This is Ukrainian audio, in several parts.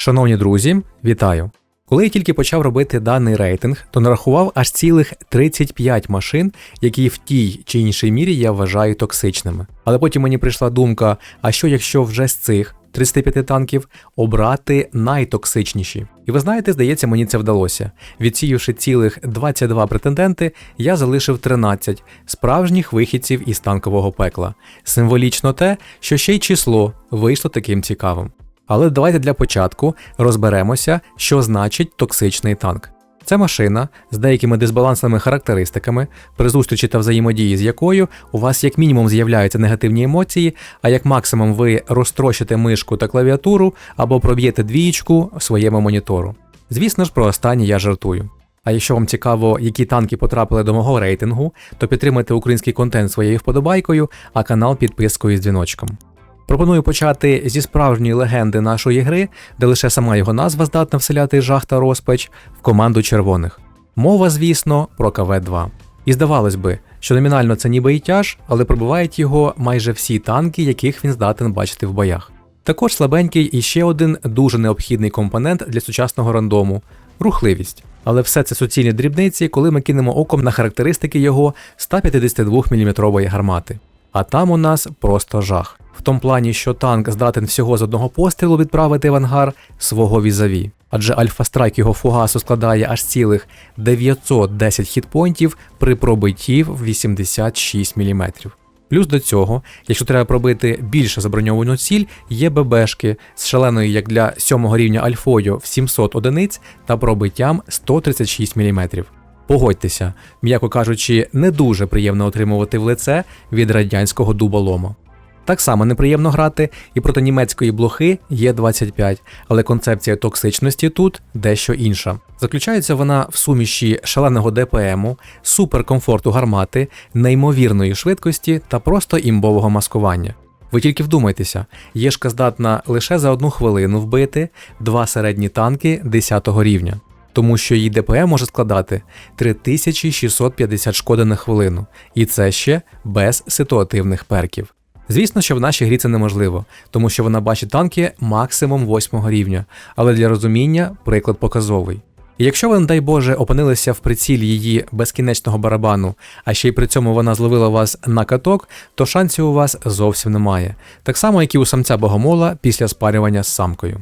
Шановні друзі, вітаю! Коли я тільки почав робити даний рейтинг, то нарахував аж цілих 35 машин, які в тій чи іншій мірі я вважаю токсичними. Але потім мені прийшла думка: а що якщо вже з цих 35 танків обрати найтоксичніші? І ви знаєте, здається, мені це вдалося. Відсіявши цілих 22 претенденти, я залишив 13 справжніх вихідців із танкового пекла. Символічно те, що ще й число вийшло таким цікавим. Але давайте для початку розберемося, що значить токсичний танк. Це машина з деякими дисбалансними характеристиками, при зустрічі та взаємодії з якою у вас як мінімум з'являються негативні емоції, а як максимум ви розтрощите мишку та клавіатуру або проб'єте двієчку своєму монітору. Звісно ж, про останнє я жартую. А якщо вам цікаво, які танки потрапили до мого рейтингу, то підтримайте український контент своєю вподобайкою, а канал підпискою з дзвіночком. Пропоную почати зі справжньої легенди нашої гри, де лише сама його назва здатна вселяти жах та розпач в команду червоних. Мова, звісно, про КВ-2. І здавалось би, що номінально це ніби і тяж, але пробивають його майже всі танки, яких він здатен бачити в боях. Також слабенький і ще один дуже необхідний компонент для сучасного рандому рухливість. Але все це суцільні дрібниці, коли ми кинемо оком на характеристики його 152 мм гармати. А там у нас просто жах. В тому плані, що танк здатен всього з одного пострілу відправити в ангар свого візаві. Адже альфа-страйк його фугасу складає аж цілих 910 хітпойнтів при пробитті в 86 мм. Плюс до цього, якщо треба пробити більше заброньовану ціль, є ББшки з шаленою, як для 7 рівня альфою в 700 одиниць та пробиттям 136 мм. Погодьтеся, м'яко кажучи, не дуже приємно отримувати в лице від радянського дуболома. Так само неприємно грати і проти німецької блохи є 25, але концепція токсичності тут дещо інша. Заключається вона в суміші шаленого ДПМу, суперкомфорту гармати, неймовірної швидкості та просто імбового маскування. Ви тільки вдумайтеся, єшка здатна лише за одну хвилину вбити два середні танки 10 рівня, тому що її ДПМ може складати 3650 шкоди на хвилину, і це ще без ситуативних перків. Звісно, що в нашій грі це неможливо, тому що вона бачить танки максимум 8 рівня, але для розуміння приклад показовий. І якщо ви, не дай Боже, опинилися в прицілі її безкінечного барабану, а ще й при цьому вона зловила вас на каток, то шансів у вас зовсім немає. Так само, як і у самця богомола після спарювання з самкою.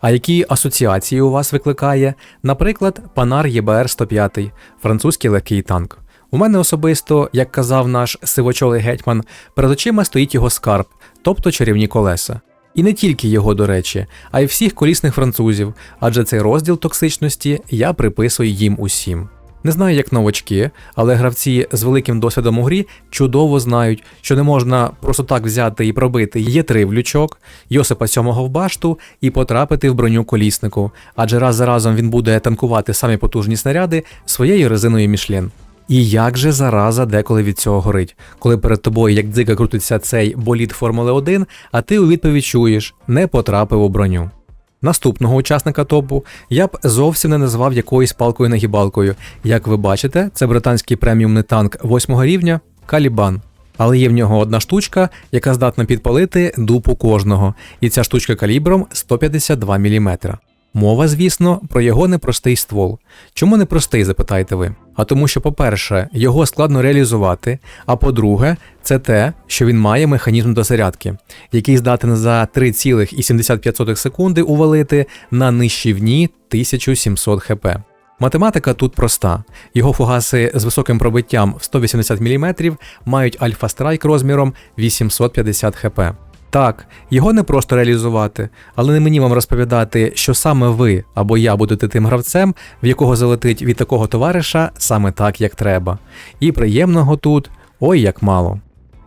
А які асоціації у вас викликає, наприклад, Панар ЄБР 105, французький легкий танк. У мене особисто, як казав наш сивочолий гетьман, перед очима стоїть його скарб, тобто чарівні колеса. І не тільки його, до речі, а й всіх колісних французів, адже цей розділ токсичності я приписую їм усім. Не знаю, як новачки, але гравці з великим досвідом у грі чудово знають, що не можна просто так взяти і пробити є три в лючок, Йосипа сьомого в башту і потрапити в броню коліснику, адже раз за разом він буде танкувати самі потужні снаряди своєю резиною Мішлен. І як же зараза деколи від цього горить, коли перед тобою, як дзика крутиться цей болід Формули 1, а ти у відповідь чуєш, не потрапив у броню. Наступного учасника топу я б зовсім не назвав якоюсь палкою нагібалкою. Як ви бачите, це британський преміумний танк 8 рівня Калібан. Але є в нього одна штучка, яка здатна підпалити дупу кожного, і ця штучка калібром 152 мм. Мова, звісно, про його непростий ствол. Чому непростий, запитаєте ви? А тому, що, по-перше, його складно реалізувати, а по-друге, це те, що він має механізм дозарядки, який здатен за 3,75 секунди увалити на нижчівні 1700 хп. Математика тут проста. Його фугаси з високим пробиттям в 180 мм мають альфа-страйк розміром 850 хп. Так, його не просто реалізувати, але не мені вам розповідати, що саме ви або я будете тим гравцем, в якого залетить від такого товариша саме так, як треба. І приємного тут ой як мало.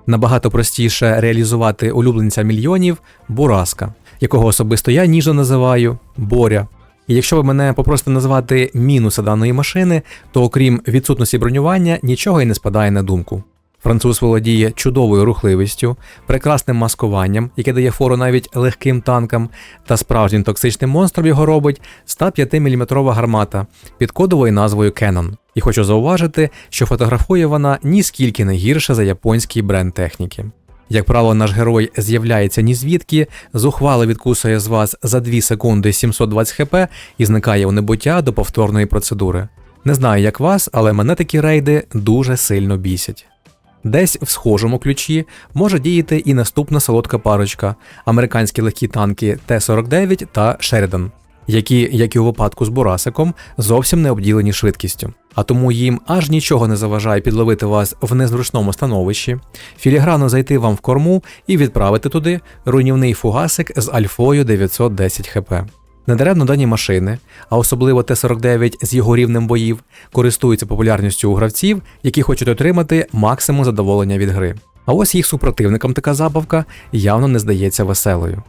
Набагато простіше реалізувати улюбленця мільйонів бураска, якого особисто я ніжно називаю Боря. І якщо ви мене попросите назвати мінуси даної машини, то окрім відсутності бронювання нічого й не спадає на думку. Француз володіє чудовою рухливістю, прекрасним маскуванням, яке дає фору навіть легким танкам, та справжнім токсичним монстром його робить 105-мм гармата під кодовою назвою Canon. І хочу зауважити, що фотографує вона ніскільки не гірше за японський бренд техніки. Як правило, наш герой з'являється ні звідки, зухвало відкусує з вас за 2 секунди 720 хп і зникає у небуття до повторної процедури. Не знаю, як вас, але мене такі рейди дуже сильно бісять. Десь в схожому ключі може діяти і наступна солодка парочка американські легкі танки Т-49 та Шерідан, які, як і у випадку з Бурасиком, зовсім не обділені швидкістю. А тому їм аж нічого не заважає підловити вас в незручному становищі, філігранно зайти вам в корму і відправити туди руйнівний фугасик з альфою 910 хп. Недаремно дані машини, а особливо Т-49 з його рівнем боїв, користуються популярністю у гравців, які хочуть отримати максимум задоволення від гри. А ось їх супротивникам така забавка явно не здається веселою.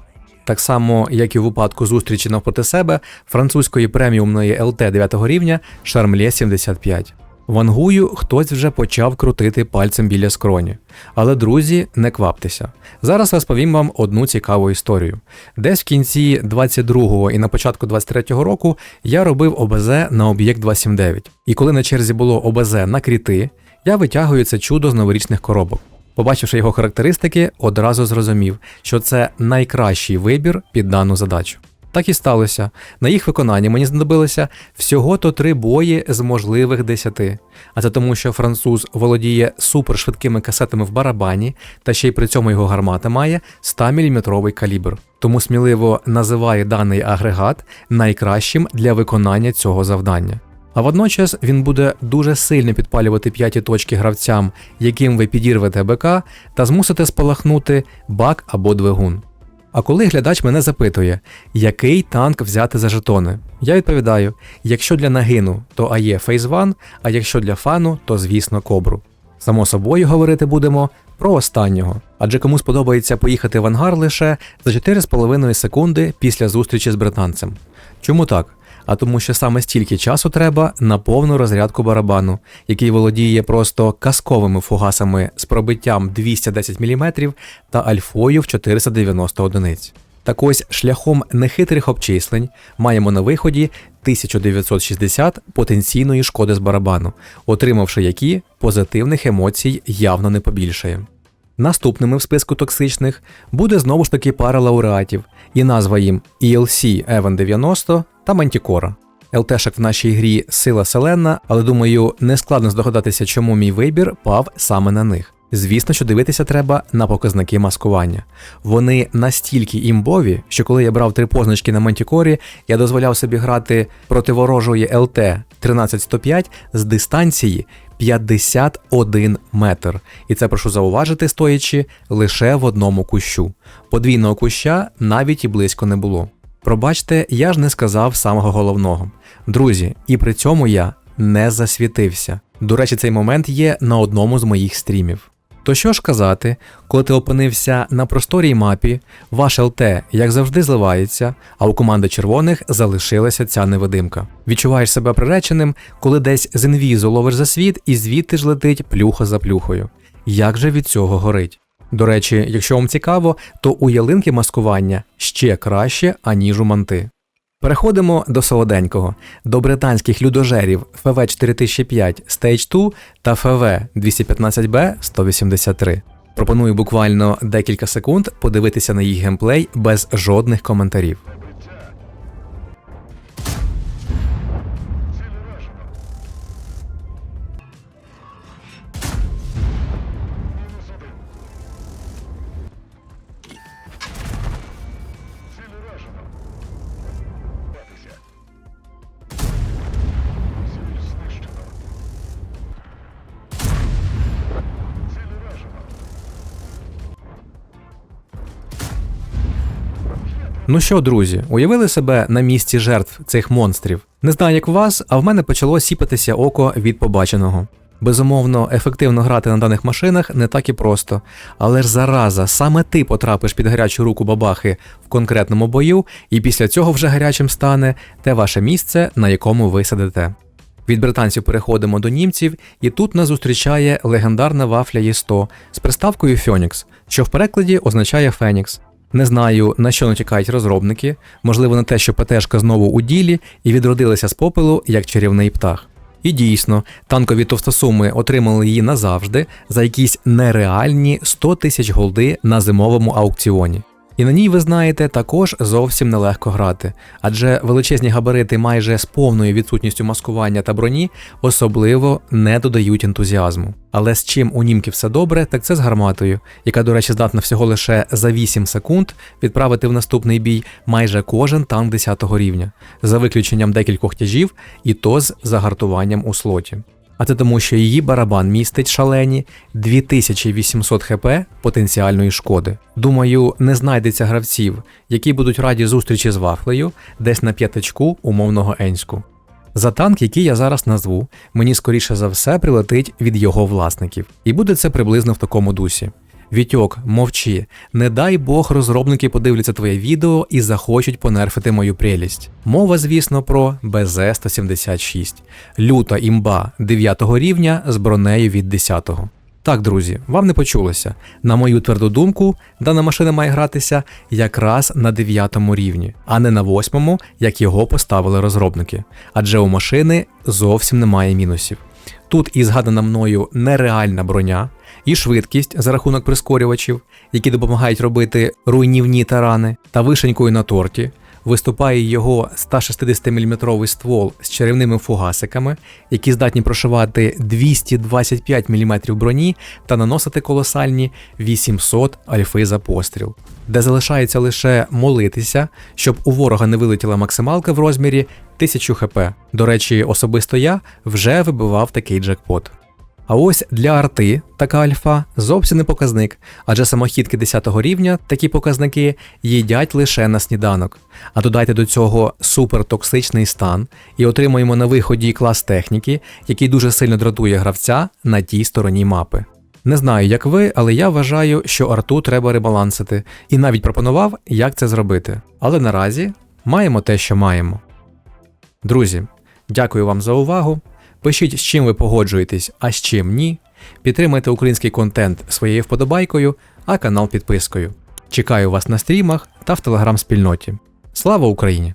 Так само, як і в випадку зустрічі навпроти себе французької преміумної ЛТ 9 рівня Шармлє 75. Вангую хтось вже почав крутити пальцем біля скроні. Але, друзі, не кваптеся. Зараз розповім вам одну цікаву історію. Десь в кінці 22-го і на початку 23-го року я робив ОБЗ на об'єкт 279. І коли на черзі було ОБЗ на кріти, я витягую це чудо з новорічних коробок. Побачивши його характеристики, одразу зрозумів, що це найкращий вибір під дану задачу. Так і сталося. На їх виконанні мені знадобилося всього-то три бої з можливих десяти. А це тому, що француз володіє супершвидкими касетами в барабані, та ще й при цьому його гармата має 100-мм калібр. Тому сміливо називає даний агрегат найкращим для виконання цього завдання. А водночас він буде дуже сильно підпалювати п'яті точки гравцям, яким ви підірвете БК, та змусите спалахнути бак або двигун. А коли глядач мене запитує, який танк взяти за жетони, я відповідаю: якщо для нагину, то АЄ One, а якщо для фану, то звісно кобру. Само собою говорити будемо про останнього, адже кому сподобається поїхати в ангар лише за 4,5 секунди після зустрічі з британцем. Чому так? А тому, що саме стільки часу треба на повну розрядку барабану, який володіє просто казковими фугасами з пробиттям 210 мм та альфою в 490 одиниць. Так ось шляхом нехитрих обчислень маємо на виході 1960 потенційної шкоди з барабану, отримавши які позитивних емоцій явно не побільшає. Наступними в списку токсичних буде знову ж таки пара лауреатів, і назва їм ELC Evan 90 та Мантікора. ЛТшок в нашій грі сила селена, але думаю, не складно здогадатися, чому мій вибір пав саме на них. Звісно, що дивитися треба на показники маскування. Вони настільки імбові, що коли я брав три позначки на Мантікорі, я дозволяв собі грати проти ворожої ЛТ 13105 з дистанції 51 метр. І це прошу зауважити, стоячи лише в одному кущу. Подвійного куща навіть і близько не було. Пробачте, я ж не сказав самого головного. Друзі, і при цьому я не засвітився. До речі, цей момент є на одному з моїх стрімів. То що ж казати, коли ти опинився на просторій мапі, ваш ЛТ, як завжди, зливається, а у команди червоних залишилася ця невидимка. Відчуваєш себе приреченим, коли десь з інвізу ловиш за світ і звідти ж летить плюха за плюхою. Як же від цього горить? До речі, якщо вам цікаво, то у ялинки маскування ще краще, аніж у манти. Переходимо до солоденького, до британських людожерів FV 4005 Stage 2 та FV 215B 183. Пропоную буквально декілька секунд подивитися на їх геймплей без жодних коментарів. Ну що, друзі, уявили себе на місці жертв цих монстрів? Не знаю, як у вас, а в мене почало сіпатися око від побаченого. Безумовно, ефективно грати на даних машинах не так і просто, але ж зараза, саме ти потрапиш під гарячу руку бабахи в конкретному бою, і після цього вже гарячим стане те ваше місце, на якому ви сидите. Від британців переходимо до німців, і тут нас зустрічає легендарна вафля Є100 з приставкою Phoenix, що в перекладі означає Фенікс. Не знаю, на що натякають розробники, можливо, на те, що ПТшка знову у ділі і відродилася з попелу як чарівний птах. І дійсно, танкові товстосуми отримали її назавжди за якісь нереальні 100 тисяч голди на зимовому аукціоні. І на ній, ви знаєте, також зовсім нелегко грати, адже величезні габарити майже з повною відсутністю маскування та броні особливо не додають ентузіазму. Але з чим у німки все добре, так це з гарматою, яка, до речі, здатна всього лише за 8 секунд відправити в наступний бій майже кожен танк 10 рівня, за виключенням декількох тяжів, і то з загартуванням у слоті. А це тому, що її барабан містить шалені 2800 хп потенціальної шкоди. Думаю, не знайдеться гравців, які будуть раді зустрічі з вафлею десь на п'ятачку умовного енську. За танк, який я зараз назву, мені скоріше за все прилетить від його власників, і буде це приблизно в такому дусі. Вітьок, мовчи, не дай Бог розробники подивляться твоє відео і захочуть понерфити мою прелість. Мова, звісно, про БЗ-176, люта імба 9 рівня з бронею від 10. -го. Так, друзі, вам не почулося. На мою тверду думку, дана машина має гратися якраз на 9 рівні, а не на 8, як його поставили розробники. Адже у машини зовсім немає мінусів. Тут і згадана мною нереальна броня, і швидкість за рахунок прискорювачів, які допомагають робити руйнівні тарани, та вишенькою на торті. Виступає його 160-мм ствол з чарівними фугасиками, які здатні прошивати 225 мм броні та наносити колосальні 800 альфи за постріл, де залишається лише молитися, щоб у ворога не вилетіла максималка в розмірі 1000 хп. До речі, особисто я вже вибивав такий джекпот. А ось для арти така альфа зовсім не показник, адже самохідки 10 рівня такі показники їдять лише на сніданок. А додайте до цього супертоксичний стан і отримуємо на виході клас техніки, який дуже сильно дратує гравця на тій стороні мапи. Не знаю, як ви, але я вважаю, що арту треба ребалансити, і навіть пропонував, як це зробити. Але наразі маємо те, що маємо. Друзі, дякую вам за увагу. Пишіть, з чим ви погоджуєтесь, а з чим ні. Підтримайте український контент своєю вподобайкою, а канал підпискою. Чекаю вас на стрімах та в телеграм-спільноті. Слава Україні!